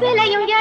未来永远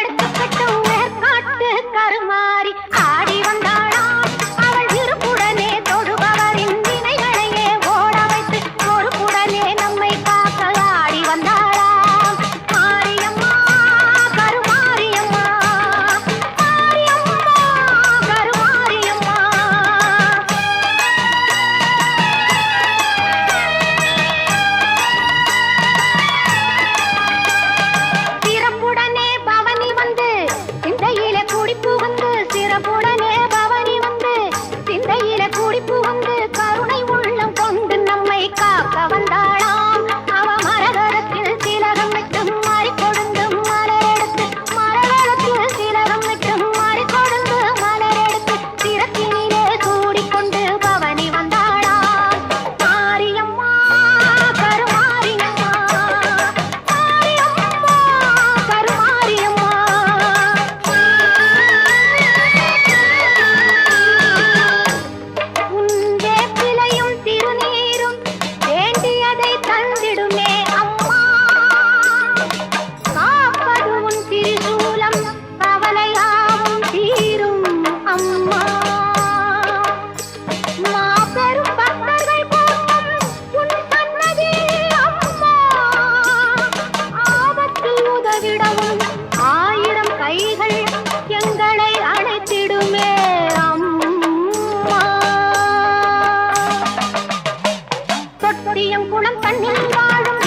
அணைத்திடவும் ஆயிரம் கைகள் எங்களை அணைத்திடுமே தொட்டியம் குளம் தண்ணில் வாழும்